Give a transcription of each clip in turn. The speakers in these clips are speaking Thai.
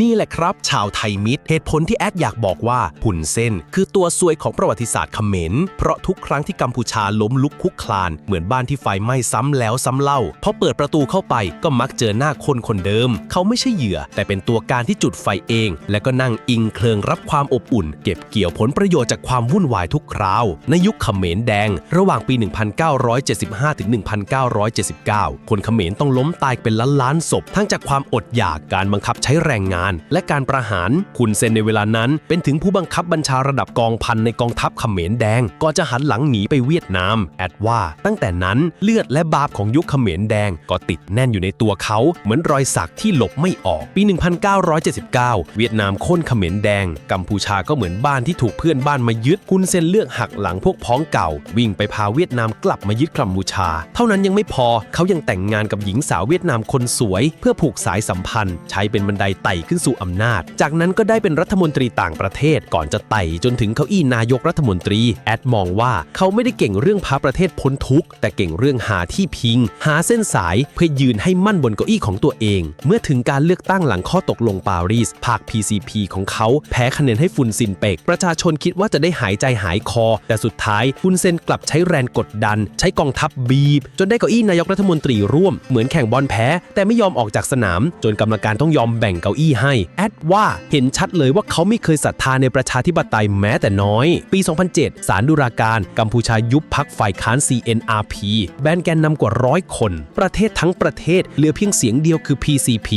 นี่แหละครับ ชาวไทยมิตร เหตุผลที่แอดอยากบอกว่าหุ่นเส้น คือตัวซวยของประวัติศาสตร์เขมร เพราะทุกครั้งที่กัมพูชาล้มลุกคุกคลาน เหมือนบ้านที่ไฟไหม้ซ้ำแล้วซ้ำเล่าพอเปิดประตูเข้าไปก็มักเจอหน้าคนคนเดิม เขาไม่ใช่เหยื่อ แต่เป็นตัวการที่จุดไฟเอง และก็นั่งอิงเคลิงรับความอบอุ่น เก็บเกี่ยวผลประโยชน์จากความวุ่นวายทุกคราว ในยุคเขมรแดง ระหว่างปี 1975ถึง1979 คนเขมรต้องล้มตายเป็นล้านล้านๆศพทั้งจากความอดอยากการบังคับใช้แรงงานและการประหารคุณเซนในเวลานั้น เป็นถึงผู้บังคับบัญชาระดับกองพันในกองทัพเขมรแดงก่อนจะหันหลังหนีไปเวียดนาม แอดว่าตั้งแต่นั้นเลือดและบาปของยุคเขมรแดงก็ติดแน่นอยู่ในตัวเขา เหมือนรอยสักที่หลบไม่ออกปี 1979 เวียดนามค่นเขมรแดง กัมพูชาก็เหมือนบ้านที่ถูกเพื่อนบ้านมายึดคุณเซนเลือกหักหลังพวกพ้องเก่า วิ่งไปพาเวียดนามกลับมายึดกัมพูชา เท่านั้นยังไม่พอเขายังแต่งงานกับหญิงสาวเวียดนามคนสวย เพื่อผูกสายสัมพันธ์ ใช้เป็นบันไดไต่ขึ้นสู่อำนาจ จากนั้นก็ได้เป็นรัฐมนตรีต่างประเทศ ก่อนจะไต่จนถึงเก้าอี้นายกรัฐมนตรี แอดมองว่าเขาไม่ได้เก่งเรื่องพาประเทศพ้นทุกข์แต่เก่งเรื่องหาที่พิง หาเส้นสายเพื่อยืนให้มั่นบนเก้าอี้ของตัวเอง เมื่อถึงการเลือกตั้งหลังข้อตกลงปารีสภาค PCP ของเขาแพ้คะแนนให้ฟุนซินเปก ประชาชนคิดว่าจะได้หายใจหายคอ แต่สุดท้ายฟุนเซนกลับใช้แรงกดดัน ใช้กองทัพบีบ จนได้เก้าอี้นายกรัฐมนตรีร่วม เหมือนแข่งบอลแพ้ แต่ไม่ยอมออกจากสนาม จนกรรมการต้องยอมแบ่งเก้าอี้ให้ แอดว่าเห็นชัดเลยว่าเขาไม่เคยศรัทธาในประชาธิปไตยแม้แต่น้อย ปี 2007สารดุราการ กัมพูชายุบพักฝ่ายค้าน CNRP แบนแกนนำกว่าร้อยคน ประเทศทั้งประเทศเหลือเพียงเสียงเดียวคือ PCP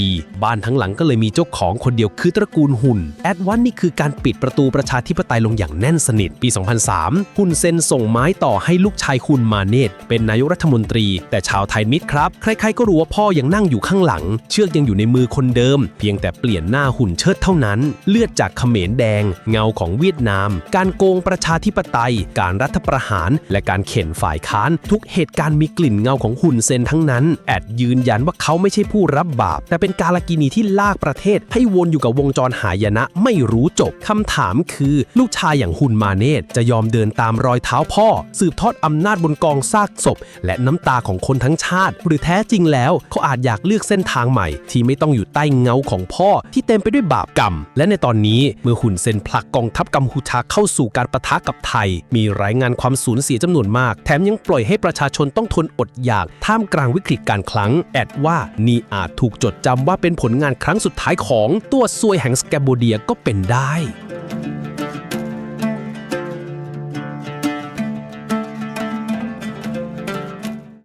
บ้านทั้งหลังก็เลยมีเจ้าของคนเดียวคือตระกูลหุ่น แอดว่านี่คือการปิดประตูประชาธิปไตยลงอย่างแน่นสนิท ปี 2003 หุ่นเซนส่งไม้ต่อให้ลูกชายคุณมาเนตเป็นนายกรัฐมนตรี แต่ชาวไทยมิตรครับ ใครๆก็รู้ว่าพ่อยังนั่งอยู่ข้างหลัง เชือกยังอยู่ในมือคนเดิม เพียงแต่เปลี่ยนี่ยนหน้าหุ่นเชิดเท่านั้น เลือดจากเขมรแดง เงาของเวียดนาม การโกงประชาธิปไตย การรัฐประหาร และการเข็นฝ่ายค้าน ทุกเหตุการณ์มีกลิ่นเงาของหุ่นเซนทั้งนั้น แอดยืนยันว่าเขาไม่ใช่ผู้รับบาป แต่เป็นการลกินีที่ลากประเทศ ให้วนอยู่กับวงจรหายนะไม่รู้จบคำถามคือ ลูกชายอย่างหุ่นมาเนตจะยอมเดินตามรอยเท้าพ่อ สืบทอดอำนาจบนกองซากศพ และน้ำตาของคนทั้งชาติ หรือแท้จริงแล้ว เขาอาจอยากเลือกเส้นทางใหม่ ที่ไม่ต้องอยู่ใต้เงาของพ่อที่เต็มไปด้วยบาปกรรม และในตอนนี้เมื่อหุ่นเซนผลักกองทัพกัมพูชาเข้าสู่การประทะกับไทย มีรายงานความสูญเสียจำนวนมาก แถมยังปล่อยให้ประชาชนต้องทนอดอยากท่ามกลางวิกฤตการคลัง แอดว่านี่อาจถูกจดจำว่าเป็นผลงานครั้งสุดท้ายของตัวซวยแห่งสแกบโบเดียก็เป็นได้